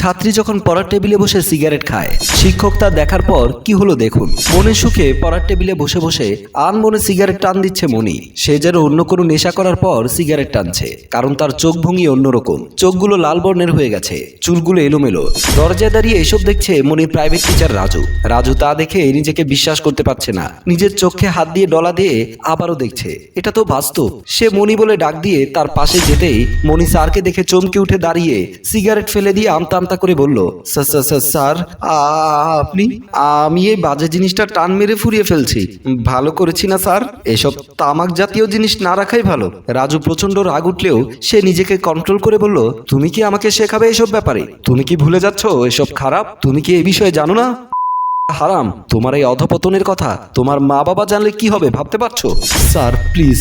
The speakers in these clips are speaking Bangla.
ছাত্রী যখন পড়ার টেবিলে বসে সিগারেট খায়, শিক্ষক তা দেখার পর কি হলো দেখুন। মনে সুখে পড়ার টেবিলে বসে বসে আন মনে সিগারেট টান দিচ্ছে মনি। সে যেন অন্য কোনো নেশা করার পর সিগারেট টানছে, কারণ তার চোখ ভঙ্গি অন্যরকম। চোখগুলো লাল বর্ণের হয়ে গেছে, চুলগুলো এলোমেলো। দরজায় দাঁড়িয়ে এসব দেখছে মনির প্রাইভেট টিচার রাজু। রাজু তা দেখে নিজেকে বিশ্বাস করতে পারছে না। নিজের চোখে হাত দিয়ে ডলা দিয়ে আবারও দেখছে, এটা তো বাস্তব। সে মনি বলে ডাক দিয়ে তার পাশে যেতেই মনি স্যারকে দেখে চমকে উঠে দাঁড়িয়ে সিগারেট ফেলে দিয়ে আমতা আমতা করে বলল "স্যার, আপনি আমি এই বাজে জিনিসটা টান মেরে ফুরিয়ে ফেলছি। ভালো করেছি না স্যার। এসব তামাক জাতীয় জিনিস না রাখাই ভালো। রাজু প্রচণ্ড রাগ উঠলেও সে নিজেকে কন্ট্রোল করে বলল তুমি কি আমাকে শেখাবে এসব ব্যাপারে? তুমি কি ভুলে যাচ্ছ এসব খারাপ? তুমি কি এই বিষয়ে জানো না? হারাম, তোমার এই অধপতনের কথা তোমার মা বাবা জানলে কি হবে ভাবতে পারছ? স্যার, প্লিজ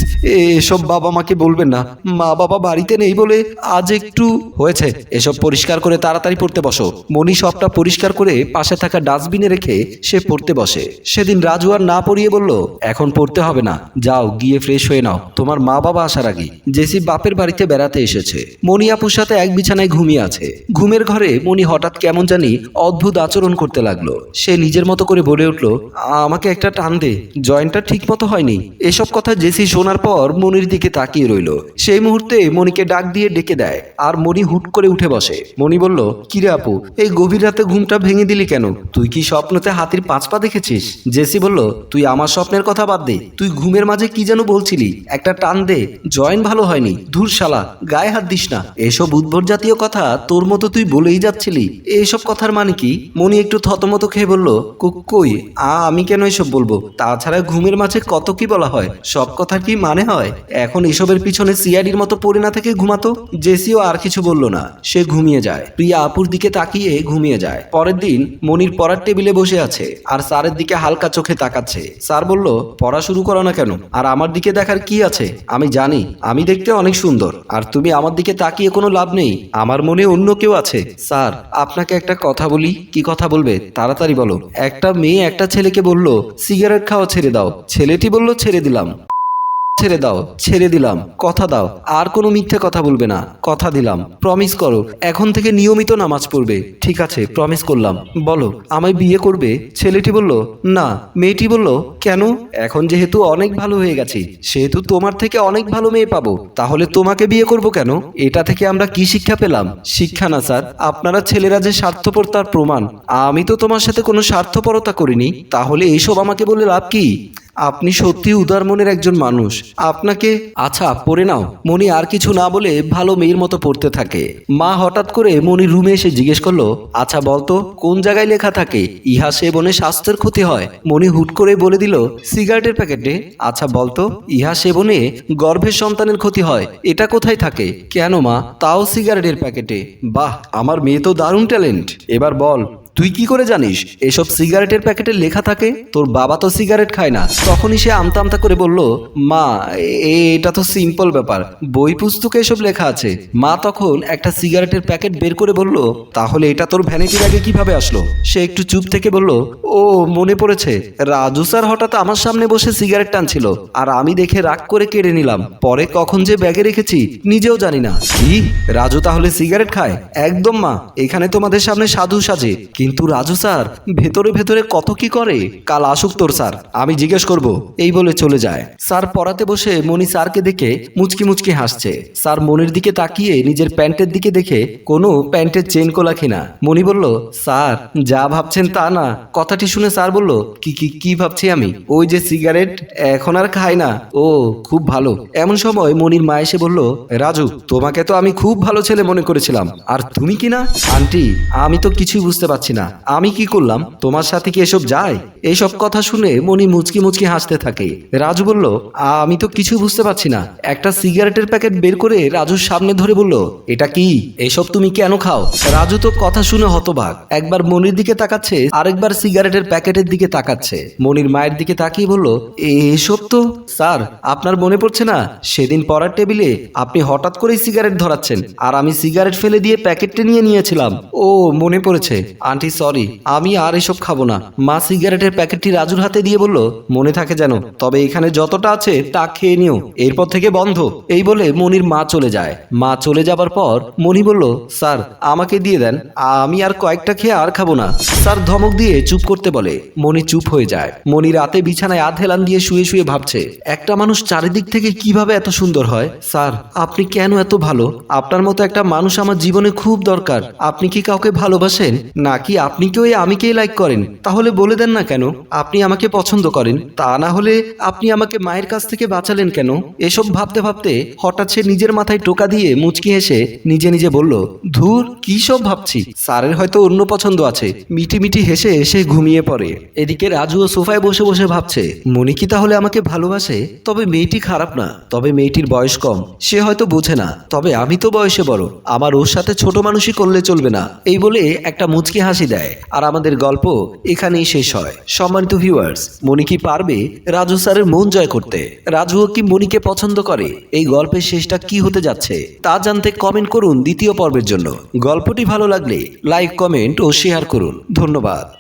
এসব বাবা মাকে বলবেন না। মা বাবা বাড়িতে নেই বলে আজ একটু হয়েছে। এসব পরিষ্কার করে তাড়াতাড়ি পড়তে বসো। মনি সবটা পরিষ্কার করে পাশে থাকা ডাস্টবিনে রেখে সে পড়তে বসে। সেদিন রাজু আর না পড়িয়ে বলল, এখন পড়তে হবে না। যাও, গিয়ে ফ্রেশ হয়ে নাও। তোমার মা বাবা আসার আগে জেসি বাপের বাড়িতে বেড়াতে এসেছে। মনি আপুর সাথে এক বিছানায় ঘুমিয়ে আছে। ঘুমের ঘরে মনি হঠাৎ কেমন জানি অদ্ভুত আচরণ করতে লাগল। সে নিজের মতো করে বলে উঠল, আমাকে একটা টান দে, জয়েন্টটা ঠিক মতো হয়নি। এসব কথা জেসি শোনার পর মনির দিকে তাকিয়ে রইল। সেই মুহূর্তে মনিকে ডাক দিয়ে ডেকে দেয়, আর মনি হুট করে উঠে বসে। মনি বলল কিরে আপু, এই গভীর রাতে ঘুমটা ভেঙে দিলি কেন? তুই কি স্বপ্নতে হাতির পাঁচ পা দেখেছিস? জেসি বলল, তুই আমার স্বপ্নের কথা বাদ দে, তুই ঘুমের মাঝে কি যেন বলছিলি? একটা টান দে, জয়েন্ট ভালো হয়নি, ধুর শালা, গায়ে হাত দিস না। এসব উদ্ভট জাতীয় কথা তোর মতো তুই বলেই যাচ্ছিলি। এসব কথার মানে কি? মনি একটু থতমত খেয়ে বলল "কো- কই আ, আমি কেন এসব বলব? তাছাড়া ঘুমের মাঝে কত কি বলা হয়? সব কথা কি মানে হয়? এখন এসবের পিছনে সিআইডির মতো পড়ে না থেকে ঘুমাতো? জেসিও আর কিছু বলল না। সে ঘুমিয়ে যায়। প্রিয়া আপুর দিকে তাকিয়ে ঘুমিয়ে যায়। পরের দিন মনির পড়ার টেবিলে বসে আছে আর স্যারের দিকে হালকা চোখে তাকাচ্ছে। স্যার বলল, পড়া শুরু করো না কেন? আর আমার দিকে দেখার কি আছে? আমি জানি, আমি দেখতে অনেক সুন্দর। আর তুমি আমার দিকে তাকিয়ে কোনো লাভ নেই। আমার মনে অন্য কেউ আছে। স্যার, আপনাকে একটা কথা বলি। কি কথা বলবে? তাড়াতাড়ি বলো। একটা মেয়ে একটা ছেলেকে বলল সিগারেট খাওয়া ছেড়ে দাও। ছেলেটি বলল ছেড়ে দিলাম। ছেড়ে দাও, ছেড়ে দিলাম। কথা দাও, আর কোনো মিথ্যে কথা বলবে না। কথা দিলাম প্রমিস করো, এখন থেকে নিয়মিত নামাজ পড়বে। ঠিক আছে প্রমিস করলাম। বলো, আমায় বিয়ে করবে? ছেলেটি বলল, না। মেয়েটি বলল, কেন? এখন যেহেতু অনেক ভালো হয়ে গেছি, সেহেতু তোমার থেকে অনেক ভালো মেয়ে পাবো। তাহলে তোমাকে বিয়ে করব কেন? এটা থেকে আমরা কি শিক্ষা পেলাম? শিক্ষা না, স্যার। আপনারা ছেলেরা যে স্বার্থপর, তার প্রমাণ। আমি তো তোমার সাথে কোনো স্বার্থপরতা করিনি। তাহলে এইসব আমাকে বলে লাভ কি? আপনি সত্যি উদার মনের একজন মানুষ। আপনাকে আচ্ছা পড়ে নাও। মনি আর কিছু না বলে ভালো মেয়ের মতো পড়তে থাকে। মা হঠাৎ করে মনির রুমে এসে জিজ্ঞেস করল আচ্ছা বলতো, কোন জায়গায় লেখা থাকে? ইহা সেবনে স্বাস্থ্যের ক্ষতি হয়। মনি হুট করে বলে দিল, সিগারেটের প্যাকেটে আচ্ছা বলতো, ইহা সেবনে গর্ভের সন্তানের ক্ষতি হয়। এটা কোথায় থাকে? কেন মা? তাও সিগারেটের প্যাকেটে। বাহ, আমার মেয়ে তো দারুণ ট্যালেন্ট। এবার বল তুই কি করে জানিস? এসব সিগারেটের প্যাকেটে লেখা থাকে, তোর বাবা তো সিগারেট খায় না। তখনই সে আমতা আমতা করে বলল, মা এটা তো সিম্পল ব্যাপার। বই পুস্তকে এসব লেখা আছে। মা তখন একটা সিগারেটের প্যাকেট বের করে বলল, তাহলে এটা তোর ভ্যানিটি ব্যাগে কীভাবে আসলো? সে একটু চুপ থেকে বলল, ও, মনে পড়েছে। রাজু স্যার হঠাৎ আমার সামনে বসে সিগারেট টানছিল, আর আমি দেখে রাগ করে কেড়ে নিলাম। পরে কখন যে ব্যাগে রেখেছি, নিজেও জানি না। কি? রাজু তাহলে সিগারেট খায়? একদম, মা। এখানে তোমাদের সামনে সাধু সাজে। কিন্তু রাজু স্যার, ভেতরে ভেতরে কত কি করে? কাল আসুক তোর স্যার, আমি জিজ্ঞেস করব। এই বলে চলে যায়। স্যার পড়াতে বসে মনি স্যারকে দেখে মুচকি মুচকি হাসছে। স্যার মনির দিকে তাকিয়ে নিজের প্যান্টের দিকে দেখে কোনো প্যান্টের চেন কোলা কিনা। মনি বলল, স্যার, যা ভাবছেন তা না। কথাটি শুনে স্যার বলল, কি কি কি ভাবছি আমি? ওই যে সিগারেট এখন আর খাই না। ও, খুব ভালো। এমন সময় মনির মা এসে বলল, রাজু, তোমাকে তো আমি খুব ভালো ছেলে মনে করেছিলাম। আর তুমি কি না? আন্টি, আমি তো কিছুই বুঝতে পারছি না। আমি কি করলাম? তোমার সাথে কি এসব যায়? এইসব কথা শুনে মনি মুচকি মুচকি হাসতে থাকে। রাজু বলল, আমি তো কিছু বুঝতে পারছি না। একটা সিগারেটের প্যাকেট বের করে রাজুর সামনে ধরে বলল, এটা কি? এসব তুমি কেন খাও? রাজু তো কথা শুনে হতবাক। একবার মনির দিকে তাকাচ্ছে, আরেকবার সিগারেটের প্যাকেটের দিকে তাকাচ্ছে। মনির মায়ের দিকে তাকিয়ে বলল, এসব তো? স্যার, আপনার মনে পড়ছে না? সেদিন পড়ার টেবিলে আপনি হঠাৎ করেই সিগারেট ধরাচ্ছেন, আর আমি সিগারেট ফেলে দিয়ে প্যাকেটটা নিয়ে নিয়েছিলাম। ও, মনে পড়েছে। আন্টি, সরি, আমি আর এসব খাব না। মা সিগারেটের প্যাকেটটি রাজুর হাতে দিয়ে বলল, মনে থাকে যেন, তবে এখানে যতটা আছে, তা খেয়ে নিও। এরপর থেকে বন্ধ। এই বলে মনির মা চলে যায়। মা চলে যাবার পর মনি বলল, স্যার, আমাকে দিয়ে দেন। আমি আর কয়েকটা খেয়ে আর খাব না। স্যার ধমক দিয়ে চুপ করতে বলে। মনি চুপ হয়ে যায়। মনি রাতে বিছানায় আধ হেলান দিয়ে শুয়ে শুয়ে ভাবছে, একটা মানুষ চারিদিক থেকে কীভাবে এত সুন্দর হয়? স্যার, আপনি কেন এত ভালো? আপনার মতো একটা মানুষ আমার জীবনে খুব দরকার। আপনি কি কাউকে ভালোবাসেন? নাকি আপনি কেউ এই আমিকেই লাইক করেন? তাহলে বলে দেন না কেন? আপনি আমাকে পছন্দ করেন। তা না হলে আপনি আমাকে মায়ের কাছ থেকে বাঁচালেন কেন? এসব ভাবতে ভাবতে হঠাৎ সে নিজের মাথায় টোকা দিয়ে মুচকি হেসে নিজে নিজে বলল, ধুর, কি সব ভাবছি? স্যারের হয়তো অন্য পছন্দ আছে। মিটি মিটি হেসে এসে ঘুমিয়ে পড়ে। এদিকে রাজুও সোফায় বসে বসে ভাবছে মনি কি তাহলে আমাকে ভালোবাসে? তবে মেয়েটি খারাপ না। তবে মেয়েটির বয়স কম। সে হয়তো বোঝে না। তবে আমি তো বয়সে বড়। আমার ওর সাথে ছোট মানুষই করলে চলবে না। এই বলে একটা মুচকি হাসি দেয়। আর আমাদের গল্প এখানেই শেষ হয়। সম্মানিত ভিউয়ার্স মনি কি পারবে রাজু স্যারের মন জয় করতে? রাজু কি মনিকে পছন্দ করে? এই গল্পের শেষটা কি হতে যাচ্ছে? তা জানতে কমেন্ট করুন দ্বিতীয় পর্বের জন্য। গল্পটি ভালো লাগলে লাইক কমেন্ট ও শেয়ার করুন। ধন্যবাদ।